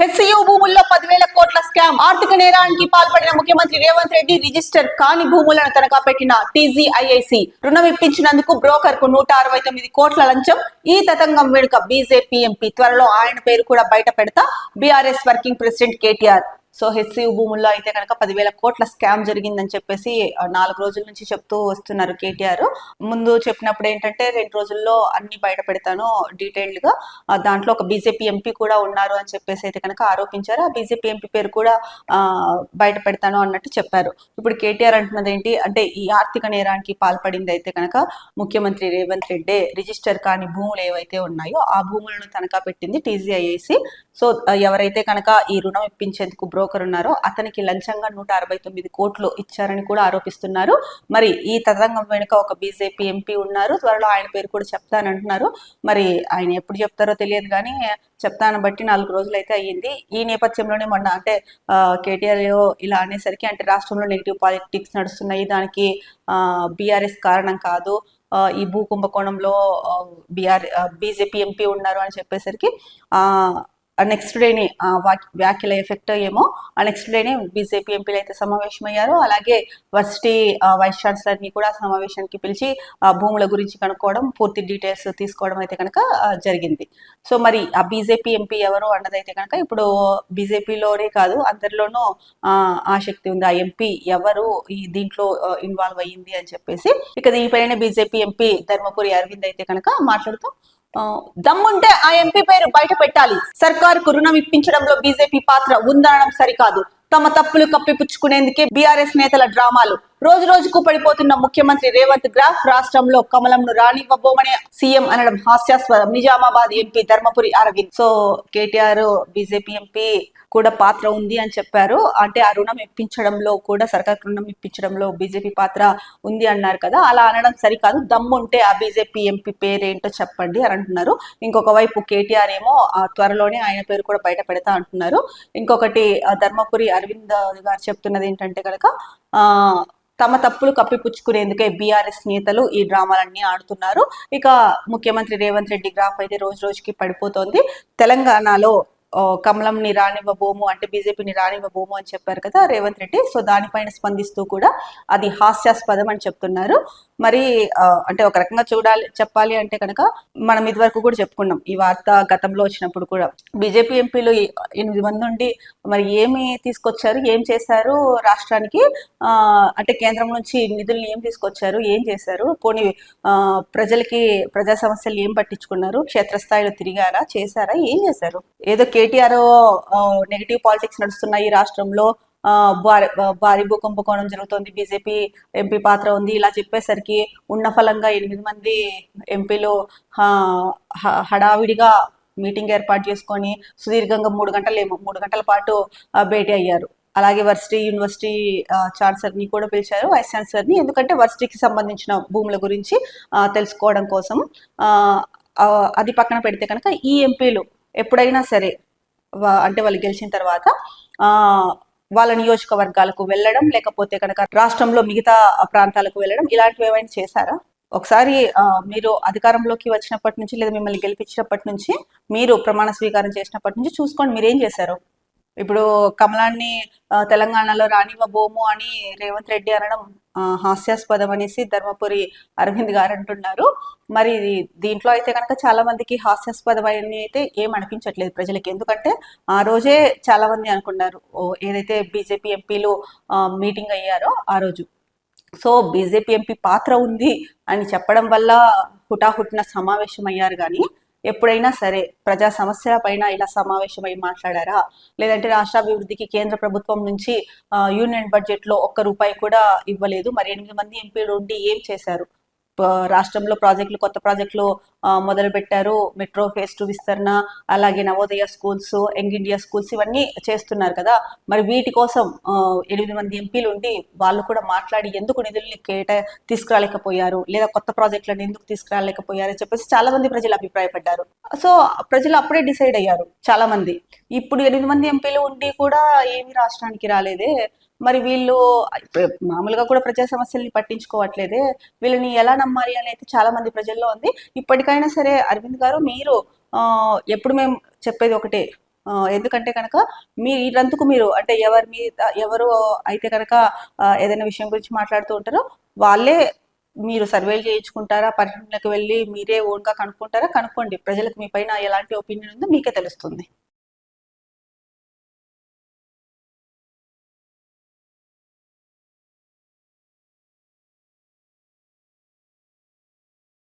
HCU భూముల్లో పదివేల కోట్ల స్కామ్. ఆర్థిక నేరానికి పాల్పడిన ముఖ్యమంత్రి రేవంత్ రెడ్డి రిజిస్టర్ కాని భూములను తనఖా పెట్టిన టీజీఐఐసి. రుణం ఇప్పించినందుకు బ్రోకర్కు నూట అరవై తొమ్మిది కోట్ల లంచం. ఈ తతంగం వెనుక బీజేపీ ఎంపీ. త్వరలో ఆయన పేరు కూడా బయట పెడతా. BRS working president KTR. So HCU భూముల్లో అయితే కనుక పదివేల కోట్ల స్కామ్ జరిగిందని చెప్పేసి నాలుగు రోజుల నుంచి చెప్తూ వస్తున్నారు కేటీఆర్. ముందు చెప్పినప్పుడు ఏంటంటే రెండు రోజుల్లో అన్ని బయట పెడతాను డీటెయిల్డ్గా దాంట్లో ఒక బీజేపీ ఎంపీ కూడా ఉన్నారు అని చెప్పేసి అయితే కనుక ఆరోపించారు. ఆ బీజేపీ ఎంపీ పేరు కూడా బయట పెడతాను అన్నట్టు చెప్పారు. ఇప్పుడు కేటీఆర్ అంటున్నది ఏంటి? అంటే ఈ ఆర్థిక నేరానికి పాల్పడింది అయితే కనుక ముఖ్యమంత్రి రేవంత్ రెడ్డి రిజిస్టర్ కాని భూములు ఏవైతే ఉన్నాయో ఆ భూములను తనఖా పెట్టింది టీజీఐఏసి. సో ఎవరైతే కనుక ఈ రుణం ఇప్పించేందుకు బ్రోకర్ ఉన్నారో అతనికి లంచంగా నూట అరవై తొమ్మిది కోట్లు ఇచ్చారని కూడా ఆరోపిస్తున్నారు. మరి ఈ తతంగం వెనుక ఒక బీజేపీ ఎంపీ ఉన్నారు. త్వరలో ఆయన పేరు కూడా చెప్తానంటున్నారు. మరి ఆయన ఎప్పుడు చెప్తారో తెలియదు కానీ చెప్తాను బట్టి నాలుగు రోజులు అయితే అయ్యింది. ఈ నేపథ్యంలోనే మొన్న అంటే కేటీఆర్ ఇలా అనేసరికి అంటే రాష్ట్రంలో నెగిటివ్ పాలిటిక్స్ నడుస్తున్నాయి. దానికి బీఆర్ఎస్ కారణం కాదు. ఈ భూ కుంభకోణంలో బీఆర్ బీజేపీ ఎంపీ ఉన్నారు అని చెప్పేసరికి నెక్స్ట్ డేనే వాక్- వ్యాఖ్యల ఎఫెక్ట్ ఏమో ఆ నెక్స్ట్ డేనే బీజేపీ ఎంపీలు అయితే సమావేశమయ్యారు. అలాగే వర్సిటీ వైస్ ఛాన్సలర్ని కూడా సమావేశానికి పిలిచి ఆ భూముల గురించి కనుక్కోవడం పూర్తి డీటెయిల్స్ తీసుకోవడం అయితే కనుక జరిగింది. సో మరి ఆ బీజేపీ ఎంపీ ఎవరు అన్నదైతే కనుక ఇప్పుడు బీజేపీలోనే కాదు అందరిలోనూ ఆ, ఆసక్తి ఉంది. ఆ ఎంపీ ఎవరు ఈ దీంట్లో ఇన్వాల్వ్ అయ్యింది అని చెప్పేసి ఇక దీనిపైన బీజేపీ ఎంపీ ధర్మపురి అరవింద్ అయితే కనుక మాట్లాడుతూ. దమ్ముంటే ఆ ఎంపీ పేరు బయట పెట్టాలి. సర్కారుకు రుణం ఇప్పించడంలో బీజేపీ పాత్ర ఉందనడం సరికాదు. తమ తప్పులు కప్పిపుచ్చుకునేందుకే బీఆర్ఎస్ నేతల డ్రామాలు. రోజు రోజుకు పడిపోతున్న ముఖ్యమంత్రి రేవంత్ గ్రాఫ్ రాష్ట్రంలో కమలంను రానివ్వబోమనే సీఎం అనడం హాస్యాస్పదం. Nizamabad MP Dharmapuri Arvind. So KTR BJP MP కూడా పాత్ర ఉంది అని చెప్పారు. అంటే ఆ రుణం ఇప్పించడంలో కూడా సర్కార్ రుణం ఇప్పించడంలో బీజేపీ పాత్ర ఉంది అన్నారు కదా. అలా అనడం సరికాదు. దమ్ముంటే ఆ బీజేపీ ఎంపీ పేరేంటో చెప్పండి అని అంటున్నారు. ఇంకొక వైపు కేటీఆర్ ఏమో ఆ త్వరలోనే ఆయన పేరు కూడా బయట పెడతా అంటున్నారు. ఇంకొకటి ధర్మపురి అరవింద్ గారు చెప్తున్నది ఏంటంటే కనుక తమ తప్పులు కప్పిపుచ్చుకునేందుకే బీఆర్ఎస్ నేతలు ఈ డ్రామాలన్నీ ఆడుతున్నారు. ఇక ముఖ్యమంత్రి రేవంత్ రెడ్డి గ్రాఫ్ అయితే రోజు రోజుకి పడిపోతోంది. తెలంగాణలో కమలంని రానివ్వబోము అంటే బీజేపీని రానివ్వబోము అని చెప్పారు కదా రేవంత్ రెడ్డి. సో దానిపైన స్పందిస్తూ కూడా అది హాస్యాస్పదం అని చెప్తున్నారు. మరి అంటే ఒక రకంగా చూడాలి చెప్పాలి అంటే కనుక మనం ఇదివరకు కూడా చెప్పుకున్నాం. ఈ వార్త గతంలో వచ్చినప్పుడు కూడా బీజేపీ ఎంపీలు ఎనిమిది మంది ఉండి మరి ఏమి తీసుకొచ్చారు ఏం చేశారు రాష్ట్రానికి? ఆ, అంటే కేంద్రం నుంచి నిధుల్ని ఏం తీసుకొచ్చారు ఏం చేశారు? పోనీ ఆ, ప్రజలకి ప్రజా సమస్యలు ఏం పట్టించుకున్నారు? క్షేత్రస్థాయిలో తిరిగారా చేశారా ఏం చేశారు? ఏదో కేటీఆర్ నెగిటివ్ పాలిటిక్స్ నడుస్తున్నాయి ఈ రాష్ట్రంలో. భారీ భారీ భూకంపకోణం జరుగుతోంది. బీజేపీ ఎంపీ పాత్ర ఉంది. ఇలా చెప్పేసరికి ఉన్న ఫలంగా ఎనిమిది మంది ఎంపీలు హడావిడిగా మీటింగ్ ఏర్పాటు చేసుకొని సుదీర్ఘంగా మూడు గంటలు మూడు గంటల పాటు భేటీ అయ్యారు. అలాగే వర్సిటీ యూనివర్సిటీ ఛాన్సలర్ని కూడా పిలిచారు. వైస్ ఛాన్సలర్ని ఎందుకంటే వర్సిటీకి సంబంధించిన భూముల గురించి తెలుసుకోవడం కోసం అది పక్కన పెడితే కనుక ఈ ఎంపీలు ఎప్పుడైనా సరే అంటే వాళ్ళు గెలిచిన తర్వాత ఆ వాళ్ళ నియోజకవర్గాలకు వెళ్ళడం లేకపోతే కనుక రాష్ట్రంలో మిగతా ప్రాంతాలకు వెళ్ళడం ఇలాంటివి ఏమైనా చేశారా? ఒకసారి మీరు అధికారంలోకి వచ్చినప్పటి నుంచి లేదా మిమ్మల్ని గెలిపించినప్పటి నుంచి మీరు ప్రమాణ స్వీకారం చేసినప్పటి నుంచి చూసుకోండి మీరేం చేశారు? ఇప్పుడు కమలాన్ని తెలంగాణలో రానివ్వబోము అని రేవంత్ రెడ్డి అనడం హాస్యాస్పదం అనేసి ధర్మపురి అరవింద్ గారు అంటున్నారు. మరి దీంట్లో అయితే కనుక చాలా మందికి హాస్యాస్పదం అని అయితే ఏం అనిపించట్లేదు ప్రజలకి. ఎందుకంటే ఆ రోజే చాలా మంది అనుకున్నారు ఓ ఏదైతే బీజేపీ ఎంపీలు మీటింగ్ అయ్యారో ఆ రోజు. సో బీజేపీ ఎంపీ పాత్ర ఉంది అని చెప్పడం వల్ల హుటాహుటిన సమావేశం అయ్యారు కానీ ఎప్పుడైనా సరే ప్రజా సమస్యల పైన ఇలా సమావేశమై మాట్లాడారా? లేదంటే రాష్ట్రాభివృద్ధికి కేంద్ర ప్రభుత్వం నుంచి ఆ, యూనియన్ బడ్జెట్లో ఒక్క రూపాయి కూడా ఇవ్వలేదు. మరి ఎనిమిది మంది ఎంపీలు ఉండి ఏం చేశారు? రాష్ట్రంలో ప్రాజెక్టులు కొత్త ప్రాజెక్టులు మొదలు పెట్టారు మెట్రో ఫేస్ టూ విస్తరణ అలాగే Navodaya schools young India schools ఇవన్నీ చేస్తున్నారు కదా. మరి వీటి కోసం ఎనిమిది మంది ఎంపీలు ఉండి వాళ్ళు కూడా మాట్లాడి ఎందుకు నిధుల్ని కేట తీసుకురాలేకపోయారు? లేదా కొత్త ప్రాజెక్టులను ఎందుకు తీసుకురాలేకపోయారు? అని చెప్పేసి చాలా మంది ప్రజలు అభిప్రాయపడ్డారు. సో ప్రజలు అప్పుడే డిసైడ్ అయ్యారు చాలా మంది ఇప్పుడు ఎనిమిది మంది ఎంపీలు ఉండి కూడా ఏమి రాష్ట్రానికి రాలేదే. మరి వీళ్ళు మామూలుగా కూడా ప్రజా సమస్యల్ని పట్టించుకోవట్లేదే. వీళ్ళని ఎలా నమ్మాలి అనేది అయితే చాలా మంది ప్రజల్లో ఉంది. ఇప్పటికైనా సరే అరవింద్ గారు మీరు ఎప్పుడు మేము చెప్పేది ఒకటే. ఎందుకంటే కనుక మీ ఇదంతకు మీరు అంటే ఎవరి మీద ఎవరు అయితే కనుక ఏదైనా విషయం గురించి మాట్లాడుతూ ఉంటారో వాళ్ళే మీరు సర్వేలు చేయించుకుంటారా పర్యటనలకు వెళ్ళి మీరే ఓన్గా కనుక్కుంటారా కనుక్కోండి. ప్రజలకు మీ పైన ఎలాంటి ఒపీనియన్ ఉందో మీకే తెలుస్తుంది.